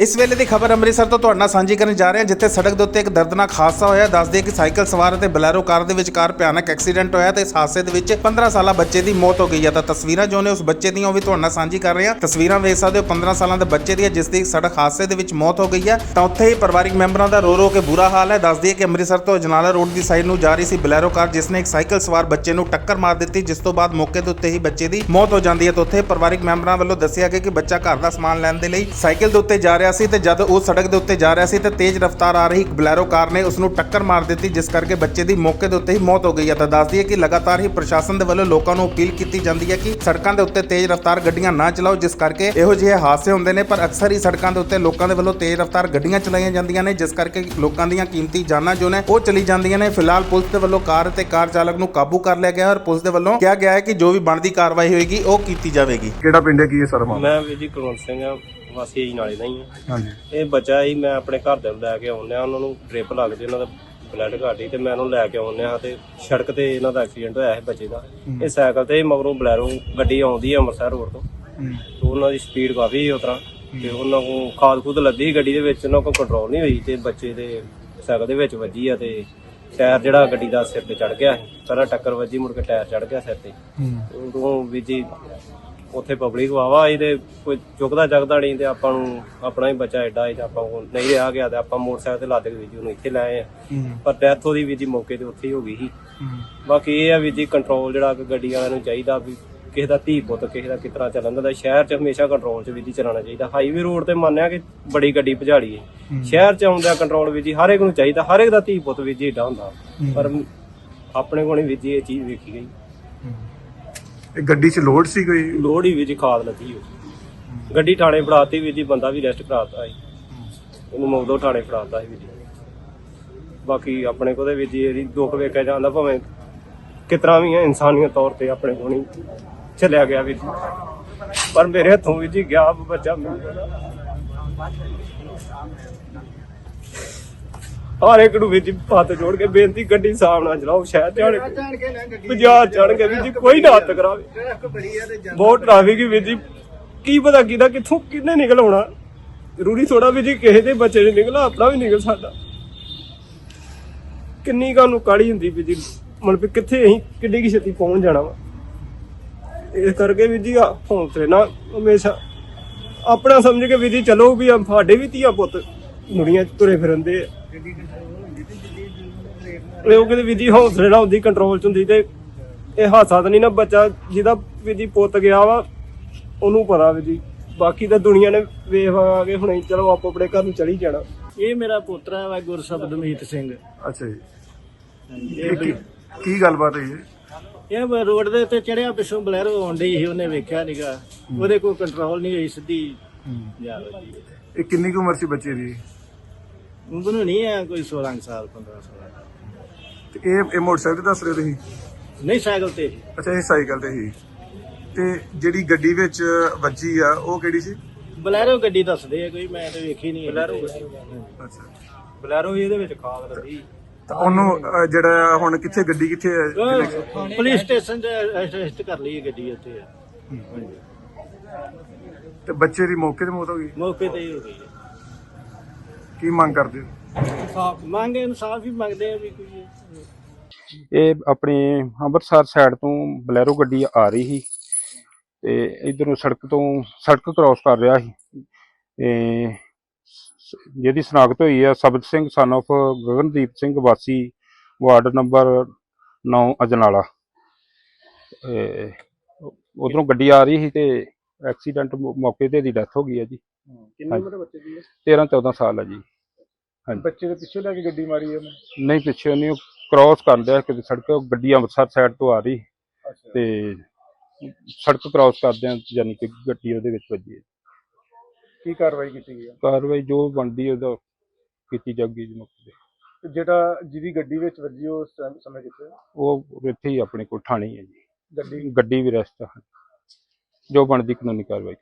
ਇਸ ਵੇਲੇ ਦੀ ਖਬਰ ਅੰਮ੍ਰਿਤਸਰ ਤੋਂ ਤੁਹਾਡੇ ਨਾਲ ਸਾਂਝੀ ਕਰਨ ਜਾ ਰਹੇ ਹਾਂ, ਜਿੱਥੇ ਸੜਕ ਦੇ ਉੱਤੇ ਇੱਕ ਦਰਦਨਾਕ ਹਾਦਸਾ ਹੋਇਆ। ਦੱਸ ਦਈਏ ਕਿ ਸਾਈਕਲ ਸਵਾਰ ਅਤੇ ਬਲੈਰੋ ਕਾਰ ਦੇ ਵਿਚਕਾਰ ਭਿਆਨਕ ਐਕਸੀਡੈਂਟ ਹੋਇਆ ਤੇ ਇਸ ਹਾਦਸੇ ਦੇ ਵਿੱਚ 15 ਸਾਲਾ ਬੱਚੇ ਦੀ ਮੌਤ ਹੋ ਗਈ ਹੈ। ਤਾਂ ਤਸਵੀਰਾਂ ਜੋ ਨੇ ਉਸ ਬੱਚੇ ਦੀਆਂ ਉਹ ਵੀ ਤੁਹਾਡੇ ਨਾਲ ਸਾਂਝੀ ਕਰ ਰਹੇ ਹਾਂ। ਤਸਵੀਰਾਂ ਵੇਖ ਸਕਦੇ ਹੋ 15 ਸਾਲਾਂ ਦੇ ਬੱਚੇ ਦੀ ਜਿਸ ਦੀ ਸੜਕ ਹਾਦਸੇ ਦੇ ਵਿੱਚ ਮੌਤ ਹੋ ਗਈ ਹੈ। ਤਾਂ ਉੱਥੇ ਹੀ ਪਰਿਵਾਰਿਕ ਮੈਂਬਰਾਂ ਦਾ ਰੋ ਰੋ ਕੇ ਬੁਰਾ ਹਾਲ ਹੈ। ਦੱਸਦੀ ਹੈ ਕਿ ਅੰਮ੍ਰਿਤਸਰ ਤੋਂ ਅਜਨਾਲਾ ਰੋਡ ਦੀ ਸਾਈਡ ਨੂੰ ਜਾ ਰਹੀ ਸੀ ਬਲੈਰੋ ਕਾਰ, ਜਿਸ ਨੇ ਇੱਕ ਸਾਈਕਲ ਸਵਾਰ ਬੱਚੇ ਨੂੰ ਟੱਕਰ ਮਾਰ ਦਿੱਤੀ, ਜਿਸ ਤੋਂ ਬਾਅਦ ਮੌਕੇ ਦੇ ਉੱਤੇ ਹੀ ਬੱਚੇ ਦੀ ਮੌਤ ਹੋ ਜਾਂਦੀ ਹੈ। ਤਾਂ ਉੱਥੇ ਪਰਿਵਾਰਿਕ ਮੈਂਬਰਾਂ ਵੱਲੋਂ ਦੱਸਿਆ ਗਿਆ ਕਿ ਬੱਚਾ ਘਰ ਦਾ ਸਮਾਨ ਲੈਣ ਦੇ ਲਈ ਸਾਈਕਲ ਦੇ ਉੱਤੇ ਜਾ ਰਿਹਾ ਸੀ ਤੇ ਜਦ ਉਹ ਸੜਕ ਦੇ ਉੱਤੇ ਜਾ ਰਿਹਾ ਸੀ ਤੇ ਤੇਜ਼ ਰਫ਼ਤਾਰ ਆ ਰਹੀ ਇੱਕ ਬਲੈਰੋ ਕਾਰ ਨੇ ਉਸ ਨੂੰ ਟੱਕਰ ਮਾਰ ਦਿੱਤੀ ਜਿਸ ਕਰਕੇ ਬੱਚੇ ਦੀ ਮੌਕੇ ਦੇ ਉੱਤੇ ਹੀ ਮੌਤ ਹੋ ਗਈ ਹੈ। ਤਾਂ ਦੱਸ ਦਈਏ ਕਿ ਲਗਾਤਾਰ ਹੀ ਪ੍ਰਸ਼ਾਸਨ ਦੇ ਵੱਲੋਂ ਲੋਕਾਂ ਨੂੰ ਅਪੀਲ ਕੀਤੀ ਜਾਂਦੀ ਹੈ ਕਿ ਸੜਕਾਂ ਦੇ ਉੱਤੇ ਤੇਜ਼ ਰਫ਼ਤਾਰ ਗੱਡੀਆਂ ਨਾ ਚਲਾਓ ਜਿਸ ਕਰਕੇ ਇਹੋ ਜਿਹੇ ਹਾਦਸੇ ਹੁੰਦੇ ਨੇ ਪਰ ਅਕਸਰ ਹੀ ਸੜਕਾਂ ਦੇ ਉੱਤੇ ਲੋਕਾਂ ਦੇ ਵੱਲੋਂ ਤੇਜ਼ ਰਫ਼ਤਾਰ ਗੱਡੀਆਂ ਚਲਾਈਆਂ ਜਾਂਦੀਆਂ ਨੇ ਜਿਸ ਕਰਕੇ ਲੋਕਾਂ ਦੀਆਂ ਕੀਮਤੀ ਜਾਨਾਂ ਜੋ ਨੇ ਉਹ ਚਲੀ ਜਾਂਦੀਆਂ ਨੇ। ਫਿਲਹਾਲ ਪੁਲਿਸ ਦੇ ਵੱਲੋਂ ਕਾਰ ਤੇ ਕਾਰ ਚਾਲਕ ਨੂੰ ਕਾਬੂ ਕਰ ਲਿਆ ਗਿਆ ਹੈ ਔਰ ਪੁਲਿਸ ਦੇ ਵੱਲੋਂ ਕਿਹਾ ਗਿਆ ਹੈ ਕਿ ਜੋ ਵੀ ਬਣਦੀ ਕਾਰਵਾਈ ਹੋਏਗੀ ਉਹ ਕੀਤੀ ਜਾਵੇਗੀ। ਕਿਹੜਾ ਪਿੰਡ ਹੈ? ਕੀ ਹੈ ਸਾਰਾ ਮੈਂ ਵੀਰ ਜੀ ਕੁਲਵੰਤ ਸਿੰਘ ਆ। ਵਾਸੀ ਜੀ ਨਾਲੇ ਹੀ ਆ। ਹਾਂਜੀ। ਇਹ ਬੱਚਾ ਹੀ ਮੈਂ ਆਪਣੇ ਘਰ ਦੇ ਨੂੰ ਲੈ ਕੇ ਆਉਂਦਿਆ ਉਹਨਾਂ ਨੂੰ ਡ੍ਰਿਪ ਲੱਗਦੀ ਉਹਨਾਂ ਦਾ ਬਲੱਡ ਘੱਟ ਤੇ ਮੈਂ ਉਹਨੂੰ ਲੈ ਕੇ ਆਉਂਦਿਆ ਤੇ ਸੜਕ ਤੇ ਇਹਨਾਂ ਦਾ ਐਕਸੀਡੈਂਟ ਹੋਇਆ ਹੈ ਬੱਚੇ ਦਾ। ਇਹ ਸਾਈਕਲ ਤੇ ਮਗਰੋਂ ਬਲੈਰੋ ਗੱਡੀ ਆਉਂਦੀ ਹੈ ਅੰਮ੍ਰਿਤਸਰ ਰੋਡ ਤੋਂ। ਤੇ ਉਹਨਾਂ ਦੀ ਸਪੀਡ ਕਾਫੀ ਤਰ੍ਹਾਂ। ਤੇ ਉਹਨਾਂ ਕੋ ਖਾਦ ਖੁਦ ਲੱਦੀ ਗੱਡੀ ਦੇ ਵਿੱਚ ਉਹਨਾਂ ਕੋ ਕੰਟਰੋਲ ਨਹੀਂ ਹੋਈ ਤੇ ਬੱਚੇ ਦੇ ਸਾਈਕਲ ਦੇ ਵਿੱਚ ਵੱਜੀ ਆ ਤੇ ਟਾਇਰ ਜਿਹੜਾ ਗੱਡੀ ਦਾ ਸਿਰ ਤੇ ਚੜ ਗਿਆ ਸੀ। ਪਹਿਲਾਂ ਟੱਕਰ ਵੱਜੀ ਮੁੜ ਕੇ ਟਾਇਰ ਚੜ ਗਿਆ ਸਿਰ ਤੇ। ਉਦੋਂ ਵੀ ਜੀ ਉੱਥੇ ਪਬਲਿਕ ਵਾਵਾ ਆਈ ਤੇ ਕੋਈ ਚੁੱਕਦਾ ਜਗਦਾ ਨਹੀਂ ਤੇ ਆਪਾਂ ਨੂੰ ਆਪਣਾ ਹੀ ਬੱਚਾ ਐਡਾ ਤੇ ਆਪਾਂ ਕੋਲ ਨਹੀਂ ਰਿਹਾ ਗਿਆ ਤੇ ਆਪਾਂ ਮੋਟਰਸਾਈਕਲ ਤੇ ਲੱਦ ਕੇ ਵੀ ਜੀ ਉਹਨੂੰ ਇੱਥੇ ਲੈ ਆਏ ਆ। ਪਰ ਡੈਥ ਉਹਦੀ ਵੀ ਜੀ ਮੌਕੇ ਤੇ ਉੱਥੇ ਹੀ ਹੋ ਗਈ ਸੀ। ਬਾਕੀ ਇਹ ਆ ਵੀ ਜੀ ਕੰਟਰੋਲ ਜਿਹੜਾ ਕਿ ਗੱਡੀ ਵਾਲਿਆਂ ਨੂੰ ਚਾਹੀਦਾ ਵੀ ਕਿਸੇ ਦਾ ਧੀ ਪੁੱਤ ਕਿਸੇ ਦਾ ਕਿਤਰਾ ਚੱਲਣ ਦਾ ਸ਼ਹਿਰ 'ਚ ਹਮੇਸ਼ਾ ਕੰਟਰੋਲ 'ਚ ਵੀ ਜੀ ਚਲਾਉਣਾ ਚਾਹੀਦਾ। ਹਾਈਵੇ ਰੋਡ ਤੇ ਮੰਨਿਆ ਕਿ ਬੜੀ ਗੱਡੀ ਭਜਾੜੀ ਹੈ। ਸ਼ਹਿਰ 'ਚ ਆਉਂਦਾ ਕੰਟਰੋਲ ਵੀ ਜੀ ਹਰ ਇੱਕ ਨੂੰ ਚਾਹੀਦਾ ਹਰ ਇੱਕ ਦਾ ਧੀ ਪੁੱਤ ਵੀ ਜੀ ਏਡਾ ਹੁੰਦਾ। ਪਰ ਆਪਣੇ ਕੋਲ ਨਹੀਂ ਵੀ ਜੀ ਇਹ ਚੀਜ਼ ਵੇਖੀ ਗਈ। ਇਹ ਗੱਡੀ 'ਚ ਲੋਡ ਸੀ ਕੋਈ? ਲੋੜ ਹੀ ਵੀ ਖਾਦ ਲੱਗੀ ਹੋ ਗੱਡੀ ਥਾਣੇ ਫੜਾਤੀ ਵੀ ਜੀ, ਬੰਦਾ ਵੀ ਰੈਸਟ ਕਰਾਤਾ ਸੀ ਉਹਨੂੰ ਮੌਦੋਂ ਥਾਣੇ ਫੜਾਤਾ ਸੀ ਵੀ ਜੀ। ਬਾਕੀ ਆਪਣੇ ਕੋਲ ਦੇ ਵੀ ਜੀ ਇਹਦੀ ਦੁੱਖ ਵੇਖਿਆ ਜਾਂਦਾ ਭਾਵੇਂ ਕਿਤਨਾ ਵੀ ਹੈ ਇਨਸਾਨੀਅਤ ਤੌਰ ਤੇ ਆਪਣੇ ਕੋਣੀ ਚੱਲਿਆ ਗਿਆ ਵੀ ਜੀ। ਪਰ ਮੇਰੇ ਹੱਥੋਂ ਵੀ ਜੀ ਗਿਆ, ਬੱਚਾ ਮਿਲ ਗਿਆ। ਹਰ ਇੱਕ ਨੂੰ ਵੀ ਜੀ ਹੱਥ ਜੋੜ ਕੇ ਬੇਨਤੀ ਗੱਡੀ ਸਾਫ਼ ਨਾਲ ਚਲਾਓ ਸ਼ਹਿਰ ਤੇ ਹਰ ਬਾਜ਼ਾਰ ਚੜ ਕੇ ਵੀ ਜੀ ਕੋਈ ਨਾ ਹੱਥ ਕਰਾਵੇ। ਬਹੁਤ ਟ੍ਰੈਫਿਕ ਵੀ ਜੀ ਕੀ ਪਤਾ ਕਿਹਦਾ ਕਿੱਥੋਂ ਕਿੰਨੇ ਨਿਕਲ ਆਉਣਾ। ਜ਼ਰੂਰੀ ਥੋੜਾ ਵੀ ਜੀ ਕਿਸੇ ਦੇ ਬੱਚੇ ਨੇ ਨਿਕਲਾ ਆਪਣਾ ਵੀ ਨਿਕਲ ਸਕਦਾ। ਕਿੰਨੀ ਕਾ ਨੂੰ ਕਾੜੀ ਹੁੰਦੀ ਵੀ ਜੀ ਮਤਲਬ ਵੀ ਕਿੱਥੇ ਅਸੀਂ ਕਿੱਡੀ ਕੀ ਛੇਤੀ ਪਹੁੰਚ ਜਾਣਾ ਵਾ। ਇਸ ਕਰਕੇ ਵੀ ਜੀ ਹੌਂਸਲੇ ਨਾਲ ਹਮੇਸ਼ਾ ਆਪਣਾ ਸਮਝ ਕੇ ਵੀ ਜੀ ਚਲੋ ਵੀ ਸਾਡੇ ਵੀ ਧੀਆ ਪੁੱਤ ਦੁਨੀਆ 'ਚ ਤੁਰੇ ਫਿਰਦੇ ਆ। ਇਹ ਉਹ ਕਿਤੇ ਵੀ ਜੀ ਹੌਸਲੇ ਨਾਲ ਹੁੰਦੀ ਕੰਟਰੋਲ 'ਚ ਹੁੰਦੀ ਤੇ ਇਹ ਹਾਸਾ ਤਾਂ ਨਹੀਂ ਨਾ ਬੱਚਾ ਜਿਹਦਾ ਵੀ ਜੀ ਪੁੱਤ ਗਿਆ ਵਾ ਉਹਨੂੰ ਪਤਾ ਵੀ ਜੀ। ਬਾਕੀ ਤਾਂ ਦੁਨੀਆ ਨੇ ਵੇਖ ਆ ਕੇ ਹੁਣੇ ਚਲੋ ਆਪੋ ਆਪਣੇ ਘਰ ਨੂੰ ਚਲੀ ਜਾਣਾ। ਇਹ ਮੇਰਾ ਪੋਤਰਾ ਵਾ ਗੁਰਸ਼ਬਦਮੀਤ ਸਿੰਘ। ਅੱਛਾ ਜੀ। ਇਹ ਕੀ ਕੀ ਗੱਲਬਾਤ ਹੈ ਇਹ ਬ- ਰੋਡ ਦੇ ਉੱਤੇ ਚੜਿਆ ਪਿੱਛੋਂ ਬਲੈਰੋ ਆਉਂਦੀ ਸੀ ਉਹਨੇ ਵੇਖਿਆ ਨੀਗਾ ਉਹਦੇ ਕੋਈ ਕੰਟਰੋਲ ਨਹੀਂ ਹੋਈ ਸਿੱਧੀ ਜਾ ਵੱਜੀ। ਇਹ ਕਿੰਨੀ ਕੁ ਉਮਰ ਸੀ ਬੱਚੇ ਦੀ? ਉਮਰ ਨਹੀਂ ਹੈ ਕੋਈ 16 ਸਾਲ 15 ਸਾਲ। ਤੇ ਇਹ ਇਹ ਮੋਟਰਸਾਈਕਲ ਤੇ ਦੱਸ ਰਹੇ ਤੁਸੀਂ? ਨਹੀਂ ਸਾਈਕਲ ਤੇ ਸੀ। ਅੱਛਾ ਇਹ ਸਾਈਕਲ ਤੇ ਹੀ। ਤੇ ਜਿਹੜੀ ਗੱਡੀ ਵਿੱਚ ਵੱਜੀ ਆ ਉਹ ਕਿਹੜੀ ਸੀ? ਬਲੈਰੋ ਗੱਡੀ ਦੱਸਦੇ ਆ ਕੋਈ ਮੈਂ ਤਾਂ ਵੇਖੀ ਨਹੀਂ ਬਲੈਰੋ ਅੱਛਾ। ਬਲੈਰੋ ਵੀ ਇਹਦੇ ਵਿੱਚ ਖਾਦ ਲੱਗੀ ਤਾਂ ਉਹਨੂੰ ਅਹ, ਜਿਹੜਾ ਹੁਣ ਕਿੱਥੇ ਗੱਡੀ ਕਿੱਥੇ ਹੈ? ਜਿਹਦੇ- ਪੁਲਿਸ ਸਟੇਸ਼ਨ ਤੇ ਅਰੈਸਟ ਕਰ ਲਈ ਹੈ ਗੱਡੀ ਉੱਤੇ ਤੇ ਬੱਚੇ ਦੀ ਮੌਕੇ ਤੇ ਮੌਤ ਹੋ ਗਈ? ਮੌਕੇ ਤੇ ਹੀ ਹੋ ਗਈ। ਹੈ। ਕੀ ਮੰਗ ਕਰਦੇ ਹੋ? ਮੰਗ ਇਨਸਾਫ ਹੀ ਮੰਗਦੇ ਆ ਵੀ ਕੋਈ ਇਹ। ਆਪਣੀ ਅੰਮ੍ਰਿਤਸਰ ਸਾਈਡ ਤੋਂ ਬਲੈਰੋ ਗੱਡੀ ਆ ਰਹੀ ਸੀ ਤੇ ਇਧਰੋਂ ਸੜਕ ਤੋਂ ਸੜਕ ਕ੍ਰਾਸ ਕਰ ਰਿਹਾ ਸੀ ਤੇ ਜਿਹਦੀ ਸਨਾਖਤ ਹੋਈ ਆ ਸਬਤ ਸਿੰਘ son of ਗਗਨਦੀਪ ਸਿੰਘ ਵਾਸੀ ਵਾਰਡ ਨੰਬਰ 9 ਅਜਨਾਲਾ। ਉਧਰੋਂ ਗੱਡੀ ਆ ਰਹੀ ਸੀ ਤੇ ਐਕਸੀਡੈਂਟ ਮੌਕੇ ਤੇ ਦੀ ਡੈਥ ਹੋ ਗਈ ਹੈ ਜੀ। ਕਿੰਨੀ ਉਮਰ ਬੱਚੇ ਦੀ? 13 14 ਸਾਲ ਹੈ ਜੀ। ਬੱਚੇ ਦੇ ਪਿੱਛੇ ਲੈ ਕੇ ਗੱਡੀ ਮਾਰੀ ਉਹਨੇ? ਨਹੀਂ ਪਿੱਛੇ ਨਹੀਂ ਕ੍ਰਾਸ ਕਰ ਲਿਆ ਕਿਤੇ ਸੜਕ ਗੱਡੀ ਅੰਮ੍ਰਿਤਸਰ ਸਾਈਡ ਤੋਂ ਆ ਰਹੀ। ਤੇ ਸੜਕ ਕ੍ਰਾਸ ਕਰਦਿਆਂ ਯਾਨੀ ਕਿ ਗੱਡੀ ਉਹਦੇ ਵਿੱਚ ਵੱਜੀ ਹੈ। ਕੀ ਕਾਰਵਾਈ ਕੀਤੀ ਗਈ ਕਾਰਵਾਈ ਜੋ ਬਣਦੀ ਉਹਦਾ ਕੀਤੀ ਜਾਊਗੀ ਜੀ ਮੌਕੇ ਤੇ ਤੇ ਜਿਹੜਾ ਜਿਹਦੀ ਗੱਡੀ ਵਿੱਚ ਵੱਜੀ ਉਹ ਸਮੇਂ ਕਿੱਥੇ ਉਹ ਇੱਥੇ ਹੀ ਆਪਣੇ ਕੋਲ ਥਾਣੇ ਹੀ ਹੈ ਜੀ। ਗੱਡੀ? ਗੱਡੀ ਵੀ ਰੈਸਟ ਹੈ ਜੋ ਬਣਦੀ ਕਾਨੂੰਨੀ ਕਾਰਵਾਈ।